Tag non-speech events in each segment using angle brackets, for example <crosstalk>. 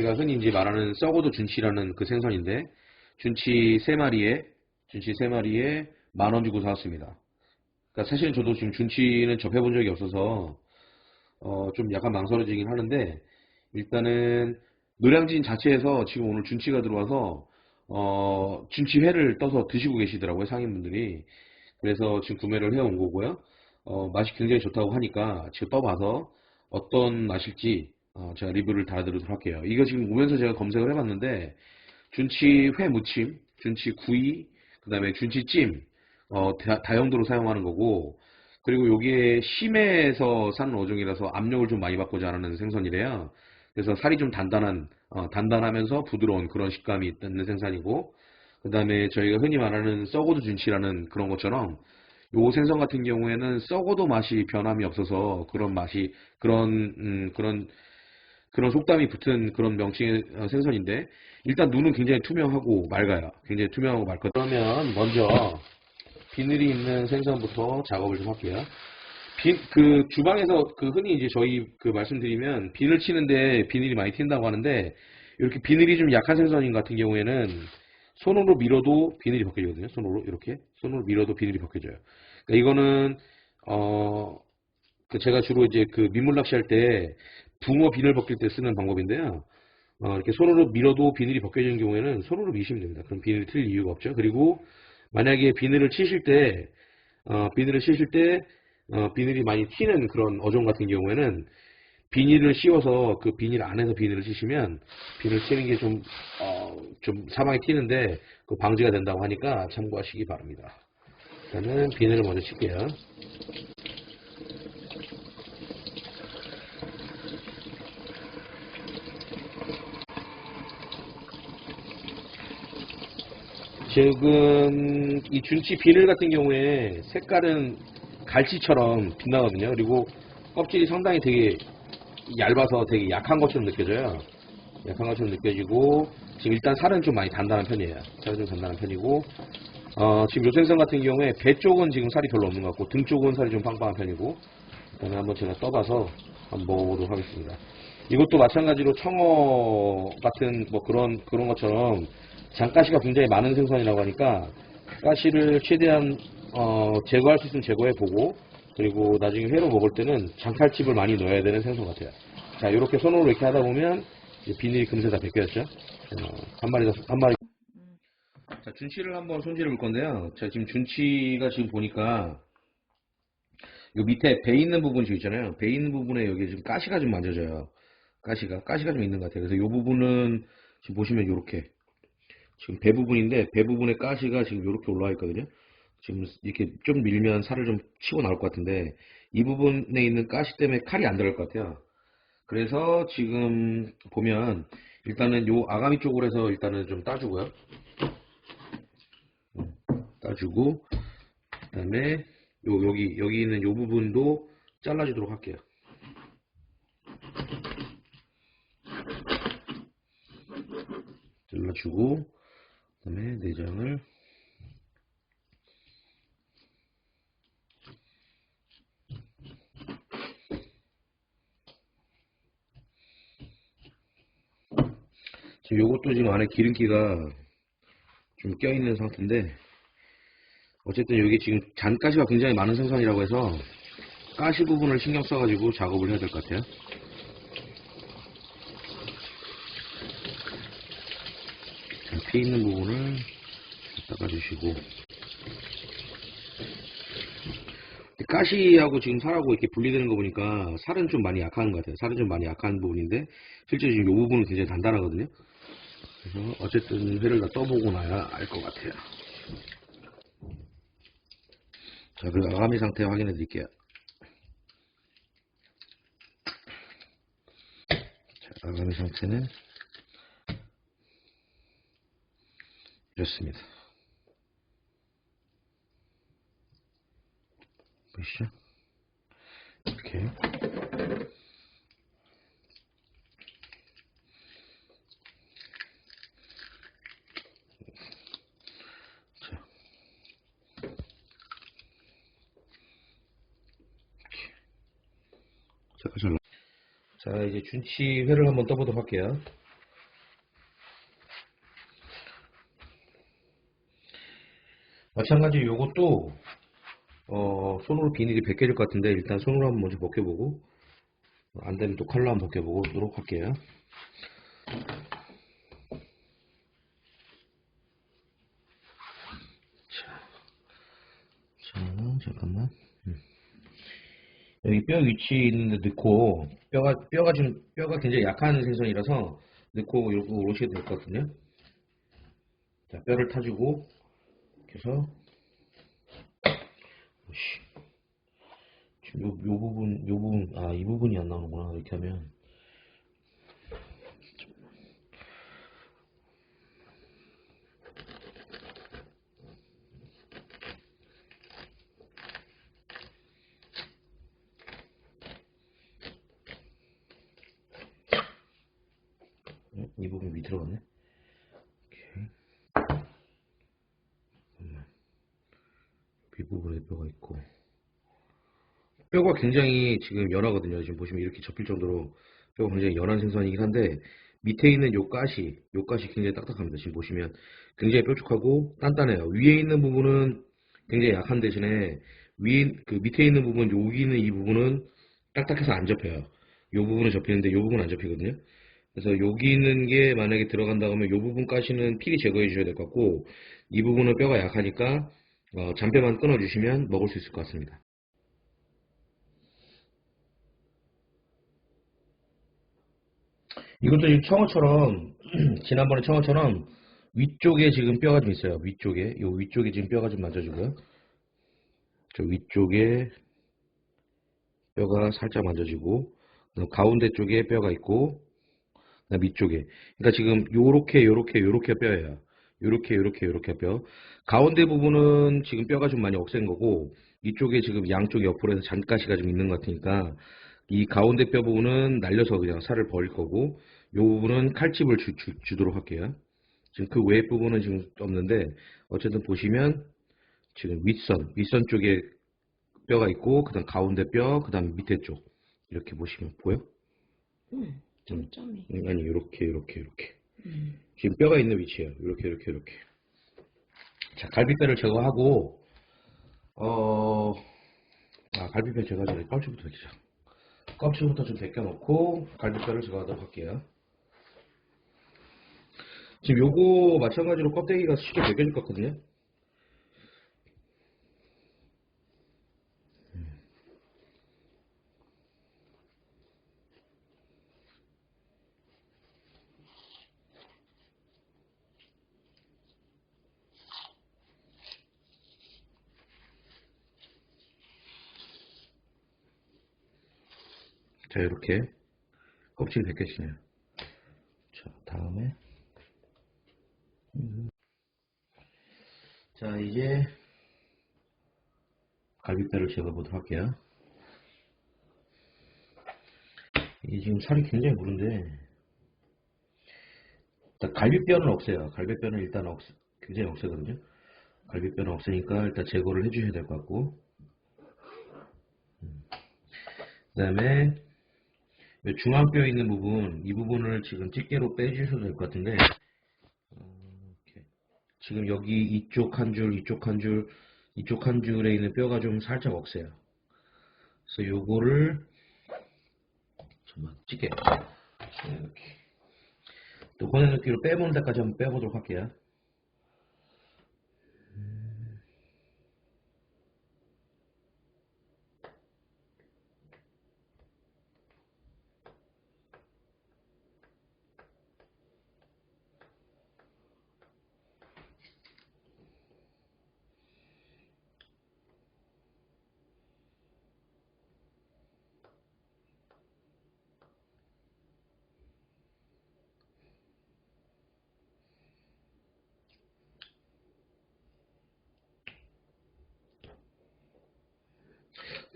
저희가 흔히 이제 말하는 썩어도 준치라는 그 생선인데 준치 세 마리에 준치 세 마리에 만 원 주고 사왔습니다. 그러니까 사실은 저도 지금 준치는 접해본 적이 없어서 어, 좀 약간 망설여지긴 하는데 일단은 노량진 자체에서 지금 오늘 준치가 들어와서 어, 준치회를 떠서 드시고 계시더라고요 상인분들이. 그래서 지금 구매를 해온 거고요. 어, 맛이 굉장히 좋다고 하니까 지금 떠봐서 어떤 맛일지 어, 제가 리뷰를 달아드리도록 할게요 이거 지금 오면서 제가 검색을 해봤는데 준치 회 무침 준치 구이 그 다음에 준치 찜 어, 다, 다용도로 사용하는 거고 그리고 요게 심해에서 사는 어종이라서 압력을 좀 많이 받고자 하는 생선이래요. 그래서 살이 좀 단단한, 어, 단단하면서 부드러운 그런 식감이 있는 생선이고, 그 다음에 저희가 흔히 말하는 썩어도 준치라는 그런 것처럼, 요 생선 같은 경우에는 썩어도 맛이 변함이 없어서 그런 맛이, 그런, 음, 그런, 그런 속담이 붙은 그런 명칭의 어, 생선인데, 일단 눈은 굉장히 투명하고 맑아요. 굉장히 투명하고 맑거든요. 그러면 먼저, 비늘이 있는 생선부터 작업을 좀 할게요. 비, 그 주방에서 그 흔히 이제 저희 그 말씀드리면 비늘 치는데 비늘이 많이 튄다고 하는데 이렇게 비늘이 좀 약한 생선 같은 경우에는 손으로 밀어도 비늘이 벗겨지거든요. 손으로 이렇게 손으로 밀어도 비늘이 벗겨져요. 그러니까 이거는 어, 그 제가 주로 이제 그 민물 낚시할 때 붕어 비늘 벗길 때 쓰는 방법인데요. 어, 이렇게 손으로 밀어도 비늘이 벗겨지는 경우에는 손으로 미시면 됩니다. 그럼 비늘이 틀릴 이유가 없죠. 그리고 만약에 비늘을 치실 때, 어, 비늘을 치실 때, 어, 비늘이 많이 튀는 그런 어종 같은 경우에는 비닐을 씌워서 그 비닐 안에서 비늘을 치시면 비늘 치는 게 좀, 어, 좀 사방에 튀는데 그 방지가 된다고 하니까 참고하시기 바랍니다. 일단은 비늘을 먼저 칠게요. 지금 이 준치 비늘 같은 경우에 색깔은 갈치처럼 빛나거든요. 그리고 껍질이 상당히 되게 얇아서 되게 약한 것처럼 느껴져요. 약한 것처럼 느껴지고 지금 일단 살은 좀 많이 단단한 편이에요. 살은 좀 단단한 편이고 어, 지금 요 생선 같은 경우에 배 쪽은 지금 살이 별로 없는 것 같고 등 쪽은 살이 좀 빵빵한 편이고 그다음에 한번 제가 떠봐서 한번 먹어보도록 하겠습니다. 이것도 마찬가지로 청어 같은 뭐 그런 그런 것처럼 장가시가 굉장히 많은 생선이라고 하니까 가시를 최대한 어, 제거할 수 있으면 제거해 보고 그리고 나중에 회로 먹을 때는 장칼집을 많이 넣어야 되는 생선 같아요. 자 이렇게 손으로 이렇게 하다 보면 비닐이 금세 다 벗겨졌죠. 어, 한 마리 한 마리. 자 준치를 한번 손질해 볼 건데요. 자 지금 준치가 지금 보니까 요 밑에 배 있는 부분 지금 있잖아요. 배 있는 부분에 여기 지금 가시가 좀 만져져요. 가시가 가시가 좀 있는 것 같아요. 그래서 요 부분은 지금 보시면 요렇게 지금 배 부분인데 배 부분에 가시가 지금 이렇게 올라와 있거든요. 지금 이렇게 좀 밀면 살을 좀 치고 나올 것 같은데 이 부분에 있는 가시 때문에 칼이 안 들어갈 것 같아요. 그래서 지금 보면 일단은 요 아가미 쪽으로 해서 일단은 좀 따주고요. 음, 따주고 그다음에 요 여기 여기 있는 요 부분도 잘라주도록 할게요. 잘라주고 그 다음에 내장을 지금 요것도 지금 안에 기름기가 좀 껴있는 상태인데 어쨌든 여기 지금 잔가시가 굉장히 많은 생선이라고 해서 가시 부분을 신경 써가지고 작업을 해야 될 것 같아요. 자, 피 있는 부분을 닦아주시고 가시하고 지금 살하고 이렇게 분리되는 거 보니까 살은 좀 많이 약한 것 같아요. 살은 좀 많이 약한 부분인데 실제 지금 이 부분은 굉장히 단단하거든요. 그래서 어쨌든 회를 다 떠보고 나야 알 것 같아요. 자, 그 아가미 상태 확인해 드릴게요. 자, 아가미 상태는 이렇습니다. 보시죠? 이렇게. 자. 이제 준치 회를 한번 떠보도록 할게요. 마찬가지 요것도 어, 손으로 비닐이 벗겨질 것 같은데 일단 손으로 한번 먼저 벗겨보고 안 되면 또 칼로 한번 벗겨보도록 할게요. 자, 자 잠깐만. 음. 여기 뼈 위치 있는데 넣고 뼈가 뼈가 지금 뼈가 굉장히 약한 생선이라서 넣고 이렇게 오르셔도 될것 같거든요. 자, 뼈를 타주고 이렇게 해서. 지금 요, 요 부분, 요 부분, 아, 이 부분이 안 나오는구나. 이렇게 하면. 어? 이 부분 밑으로 갔네. 오케이. 잠깐만. 윗부분에 뼈가 있고. 뼈가 굉장히 지금 연하거든요. 지금 보시면 이렇게 접힐 정도로 뼈가 굉장히 연한 생선이긴 한데 밑에 있는 요 가시, 요 가시 굉장히 딱딱합니다. 지금 보시면 굉장히 뾰족하고 단단해요. 위에 있는 부분은 굉장히 약한 대신에 위, 그 밑에 있는 부분, 여기 있는 이 부분은 딱딱해서 안 접혀요. 요 부분은 접히는데 요 부분은 안 접히거든요. 그래서 여기 있는 게 만약에 들어간다 하면 요 부분 가시는 필히 제거해 주셔야 될 것 같고 이 부분은 뼈가 약하니까 어, 잔뼈만 끊어 주시면 먹을 수 있을 것 같습니다. 이것도 지금 청어처럼 <clears throat> 지난번에 청어처럼 위쪽에 지금 뼈가 좀 있어요. 위쪽에 요 위쪽에 지금 뼈가 좀 만져주고요. 저 위쪽에 뼈가 살짝 만져지고 가운데 쪽에 뼈가 있고 밑쪽에 그러니까 지금 요렇게 요렇게 요렇게 뼈예요. 요렇게 요렇게 요렇게 뼈 가운데 부분은 지금 뼈가 좀 많이 억센 거고 이쪽에 지금 양쪽 옆으로 해서 잔가시가 좀 있는 것 같으니까 이 가운데 뼈 부분은 날려서 그냥 살을 버릴 거고 요 부분은 칼집을 주, 도록 할게요. 지금 그 외 부분은 지금 없는데 어쨌든 보시면 지금 윗선 윗선 쪽에 뼈가 있고 그 다음 가운데 뼈 그 다음 밑에 쪽 이렇게 보시면 보여? 응, 점점이. 음, 아니 이렇게 이렇게 이렇게 음. 지금 뼈가 있는 위치예요. 이렇게 이렇게 이렇게 자 갈비뼈를 제거하고 어 아, 갈비뼈 제거 전에 껍질부터 벗기자. 껍질부터 좀 벗겨놓고 갈비뼈를 제거하도록 할게요. 지금 요거 마찬가지로 껍데기가 쉽게 벗겨질 것 같거든요. 자, 이렇게 껍질 벗겨지네요. 자, 다음에 음. 자, 이제 갈비뼈를 제거해보도록 할게요. 이 지금 살이 굉장히 무른데 갈비뼈는 없어요. 갈비뼈는 일단 없, 굉장히 없애거든요. 갈비뼈는 없으니까 일단 제거를 해주셔야 될 것 같고 그 다음에 중앙뼈 있는 부분 이 부분을 지금 집게로 빼주셔도 될 것 같은데. 지금 여기 이쪽 한 줄, 이쪽 한 줄, 이쪽 한 줄에 있는 뼈가 좀 살짝 억세요. 그래서 요거를 잠깐만 집게 이렇게 또 느낌으로 빼보는 데까지 한번 빼보도록 할게요.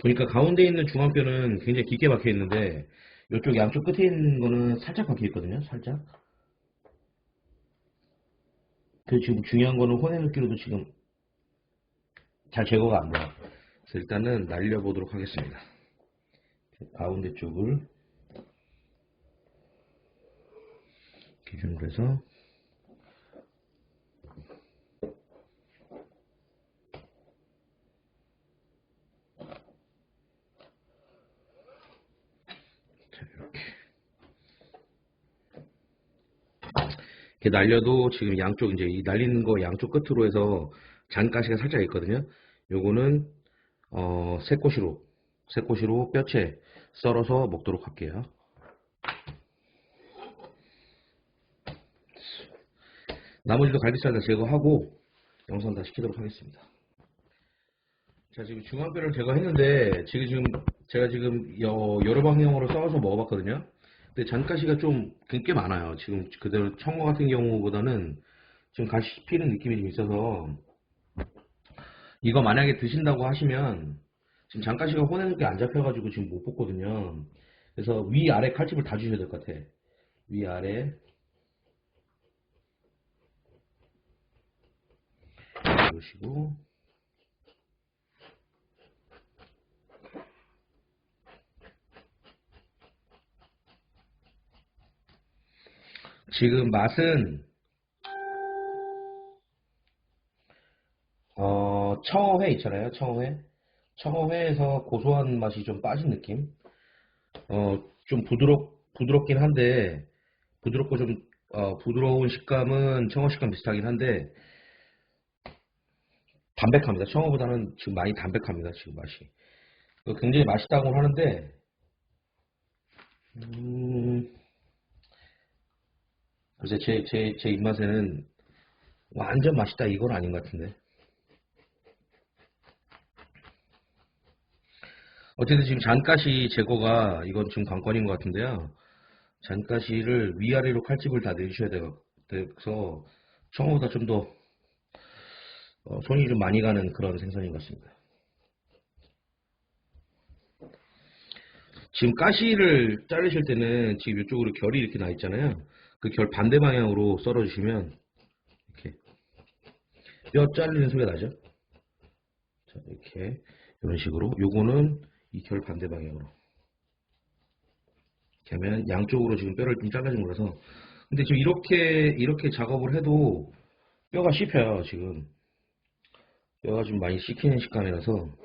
보니까 가운데 있는 중앙뼈는 굉장히 깊게 박혀 있는데 이쪽 양쪽 끝에 있는 거는 살짝 박혀 있거든요. 살짝. 그 지금 중요한 거는 혼의 느끼로도 지금 잘 제거가 안 돼요. 그래서 일단은 날려보도록 하겠습니다. 가운데 쪽을 기준으로 해서 이렇게 날려도 지금 양쪽 이제 이 날리는 거 양쪽 끝으로 해서 잔가시가 살짝 있거든요. 요거는 어, 새꼬시로 새꼬시로 뼈채 썰어서 먹도록 할게요. 나머지도 갈비살 다 제거하고 영상 다 시키도록 하겠습니다. 자, 지금 중앙뼈를 제거했는데, 지금, 지금, 제가 지금 여, 여러 방향으로 써서 먹어봤거든요. 근데 잔가시가 좀 꽤 많아요. 지금 그대로 청어 같은 경우보다는 지금 가시 피는 느낌이 좀 있어서, 이거 만약에 드신다고 하시면, 지금 잔가시가 혼내는 게안 잡혀가지고 지금 못 뽑거든요. 그래서 위, 아래 칼집을 다 주셔야 될 것 같아. 위, 아래. 이러시고, 지금 맛은 어 청어회 있잖아요 청어회. 청어회에서 고소한 맛이 좀 빠진 느낌? 어 좀 부드럽 부드럽긴 한데 부드럽고 좀 어, 부드러운 식감은 청어 식감 비슷하긴 한데 담백합니다. 청어보다는 지금 많이 담백합니다 지금 맛이. 어, 굉장히 맛있다고 하는데 음 글쎄 제, 제, 제 입맛에는 완전 맛있다 이건 아닌 것 같은데. 어쨌든 지금 잔가시 제거가 이건 지금 관건인 것 같은데요. 잔가시를 위아래로 칼집을 다 내주셔야 돼요. 그래서 청어보다 좀더 어, 손이 좀 많이 가는 그런 생선인 것 같습니다. 지금 가시를 자르실 때는 지금 이쪽으로 결이 이렇게 나 있잖아요 그 결 반대 방향으로 썰어 주시면 이렇게 뼈 잘리는 소리가 나죠? 자 이렇게 이런 식으로. 요거는 이 결 반대 방향으로. 이렇게 하면 양쪽으로 지금 뼈를 좀 잘라준 거라서. 근데 지금 이렇게 이렇게 작업을 해도 뼈가 씹혀요 지금. 뼈가 좀 많이 씹히는 식감이라서.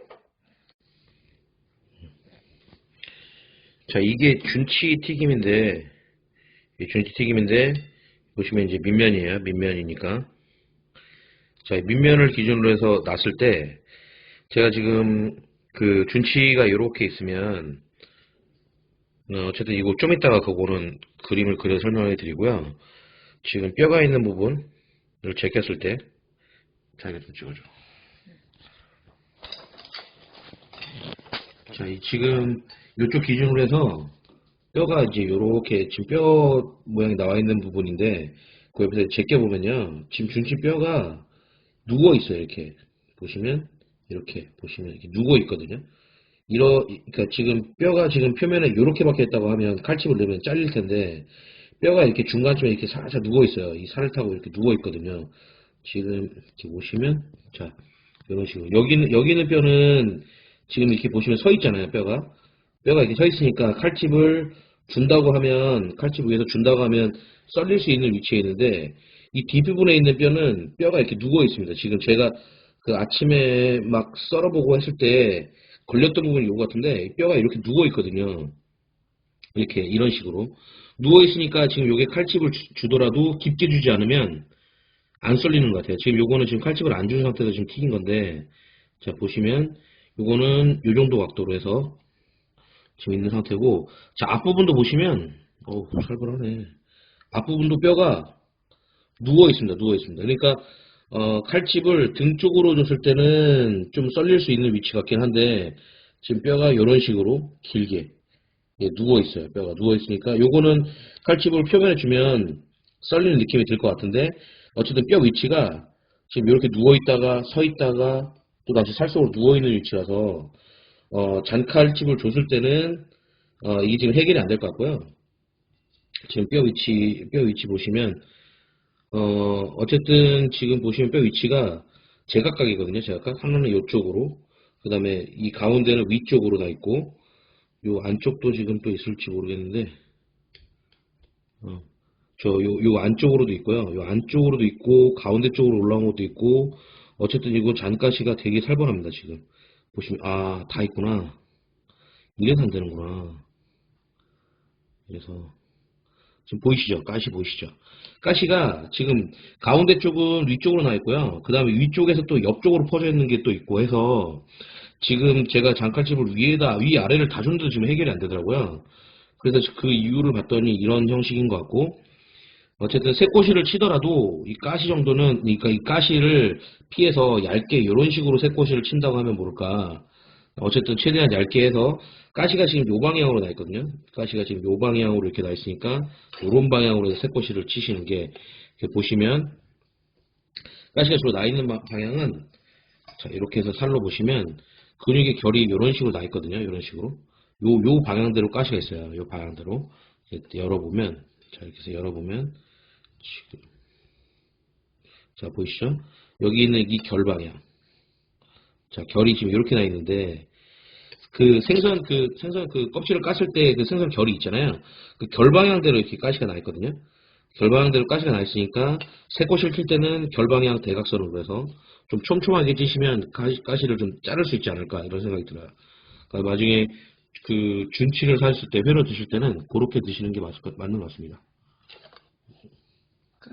자 이게 준치 튀김인데 이 준치 튀김인데 보시면 이제 밑면이에요. 민면이니까. 자 밑면을 기준으로 해서 놨을 때 제가 지금 그 준치가 이렇게 있으면 어, 어쨌든 이거 좀 이따가 그거는 그림을 그려 설명해 드리고요. 지금 뼈가 있는 부분을 제꼈을 때 자기가 좀 찍어줘. 자, 이 지금 이쪽 기준으로 해서 뼈가 이제 요렇게 지금 뼈 모양이 나와 있는 부분인데 그 옆에서 제껴 보면요. 지금 중심 뼈가 누워 있어요. 이렇게 보시면 이렇게 보시면 이렇게 누워 있거든요. 이러 그러니까 지금 뼈가 지금 표면에 이렇게 박혀 있다고 하면 칼집을 내면 잘릴 텐데 뼈가 이렇게 중간쯤에 이렇게 살짝 누워 있어요. 이 살을 타고 이렇게 누워 있거든요. 지금 이렇게 보시면 자 이런 식으로 여기는 여기는 뼈는 지금 이렇게 보시면 서 있잖아요, 뼈가. 뼈가 이렇게 서 있으니까 칼집을 준다고 하면, 칼집 위에서 준다고 하면 썰릴 수 있는 위치에 있는데, 이 뒷부분에 있는 뼈는 뼈가 이렇게 누워 있습니다. 지금 제가 그 아침에 막 썰어보고 했을 때 걸렸던 부분이 이거 같은데, 이 뼈가 이렇게 누워 있거든요. 이렇게, 이런 식으로. 누워 있으니까 지금 요게 칼집을 주- 주더라도 깊게 주지 않으면 안 썰리는 것 같아요. 지금 요거는 지금 칼집을 안 준 상태에서 지금 튀긴 건데, 자, 보시면, 요거는 요 정도 각도로 해서 지금 있는 상태고 자 앞부분도 보시면 어우 살벌하네. 앞부분도 뼈가 누워 있습니다 누워 있습니다. 그러니까 어, 칼집을 등 쪽으로 줬을 때는 좀 썰릴 수 있는 위치 같긴 한데 지금 뼈가 이런 식으로 길게 예, 누워 있어요 뼈가. 누워 있으니까 요거는 칼집을 표면에 주면 썰리는 느낌이 들 것 같은데 어쨌든 뼈 위치가 지금 이렇게 누워 있다가 서 있다가 또 다시 살 속으로 누워 있는 위치라서 어, 잔칼집을 줬을 때는 어, 이게 지금 해결이 안 될 것 같고요. 지금 뼈 위치 뼈 위치 보시면 어, 어쨌든 지금 보시면 뼈 위치가 제각각이거든요. 제각각 하나는 이쪽으로 그 다음에 이 가운데는 위쪽으로 나 있고 요 안쪽도 지금 또 있을지 모르겠는데 어, 저요 요 안쪽으로도 있고요. 요 안쪽으로도 있고 가운데 쪽으로 올라온 것도 있고 어쨌든 이거 잔가시가 되게 살벌합니다, 지금. 보시면, 아, 다 있구나. 이래서 안 되는구나. 그래서, 지금 보이시죠? 가시 보이시죠? 가시가 지금 가운데 쪽은 위쪽으로 나 있고요. 그 다음에 위쪽에서 또 옆쪽으로 퍼져 있는 게 또 있고 해서 지금 제가 장칼집을 위에다, 위아래를 다 줬는데도 지금 해결이 안 되더라고요. 그래서 그 이유를 봤더니 이런 형식인 것 같고, 어쨌든 새꼬시를 치더라도 이 가시 정도는, 그러니까 이 가시를 피해서 얇게 이런 식으로 새꼬시를 친다고 하면 모를까. 어쨌든 최대한 얇게 해서 가시가 지금 요 방향으로 나 있거든요. 가시가 지금 요 방향으로 이렇게 나 있으니까 요런 방향으로 새꼬시를 치시는 게 보시면 가시가 주로 나 있는 방- 방향은 자 이렇게 해서 살로 보시면 근육의 결이 이런 식으로 나 있거든요. 이런 식으로 요 요 방향대로 가시가 있어요. 요 방향대로 열어보면 자 이렇게 해서 열어보면 지금 자 보이시죠? 여기 있는 이 결 방향 자 결이 지금 이렇게 나 있는데 그 생선 그 생선 그 껍질을 깠을 때 그 생선 결이 있잖아요. 그 결 방향대로 이렇게 가시가 나 있거든요. 결 방향대로 가시가 나 있으니까 새꼬시를 칠 때는 결 방향 대각선으로 해서 좀 촘촘하게 찌시면 가시, 가시를 좀 자를 수 있지 않을까 이런 생각이 들어요. 그러니까 나중에 그 준치를 사실 때 회로 드실 때는 그렇게 드시는 게 맞을 것, 맞는 것 같습니다.